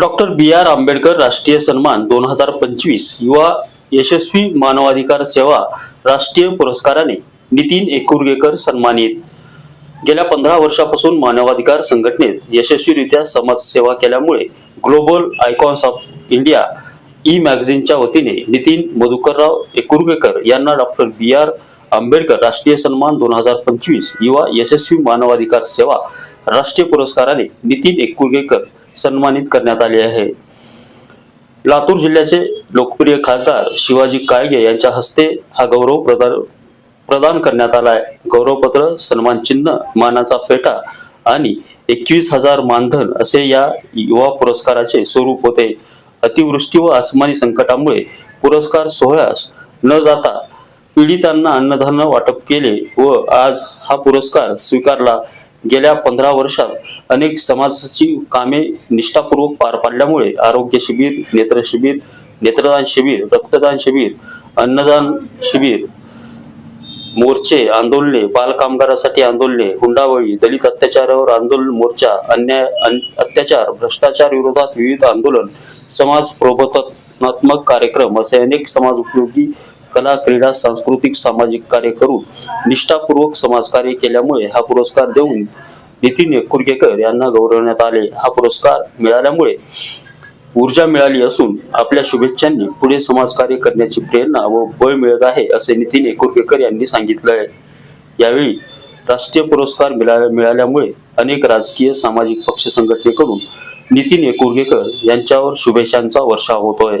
Doctor बी R Ambedkar राष्ट्रीय सन्मान दोन हजार पंचवीस युवा यशस्वी मानवाधिकार सेवा राष्ट्रीय पुरस्काराने नितीन एकुर्गेकर सन्मानित. गेल्या पंधरा वर्षापासून मानवाधिकार संघटनेत यशस्वीरित्या समाजसेवा केल्यामुळे global icons of India e मॅगझिनच्या वतीने नितीन मधुकरराव एकुर्गेकर यांना डॉक्टर बी आर आंबेडकर राष्ट्रीय सन्मान दोन हजार पंचवीस युवा यशस्वी मानवाधिकार सेवा राष्ट्रीय पुरस्काराने नितीन एकुर्गेकर सन्मानित करण्यात आले आहे. लातूर जिल्ह्याचे लोकप्रिय खासदार शिवाजी काळगे यांच्या हस्ते हा गौरव प्रदान प्रदान करण्यात आला आहे. गौरवपत्र सन्मान चिन्ह मानाचा फेटा आणि एकवीस हजार मानधन असे या युवा पुरस्काराचे स्वरूप होते. अतिवृष्टी व आसमानी संकटामुळे पुरस्कार सोहळ्यास न जाता पीडितांना अन्नधान्य वाटप केले व आज हा पुरस्कार स्वीकारला. गेल्या पंधरा वर्षात अनेक समाजाची कामे निष्ठापूर्वक पार पाडल्यामुळे आरोग्य शिबिर नेत्र शिबिर नेत्रदान शिबिर रक्तदान शिबिर अन्नदान शिबिर मोर्चे आंदोलने बालकामगारासाठी आंदोलने हुंडावळी दलित अत्याचारावर आंदोलन मोर्चा अन्याय अत्याचार भ्रष्टाचार विरोधात विविध आंदोलन समाज प्रबोधनात्मक कार्यक्रम असे अनेक समाज उपयोगी कला क्रीडा सांस्कृतिक सामाजिक कार्य करून निष्ठापूर्वक समाजकार्य केल्यामुळे हा पुरस्कार देऊन नितीन एकुरगेकर यांना गौरवण्यात आले. हा पुरस्कार मिळाल्यामुळे ऊर्जा मिळाली असून आपल्या शुभेच्छांनी पुढे समाजकार्य करण्याची प्रेरणा व बळ मिळत आहे असे नितीन एकुरकेकर यांनी सांगितलंय यावेळी राष्ट्रीय पुरस्कार मिळाल्या मिळाल्यामुळे अनेक राजकीय सामाजिक पक्ष संघटनेकडून नितीन एकुर्गेकर यांच्यावर शुभेच्छांचा वर्षाव होतोय.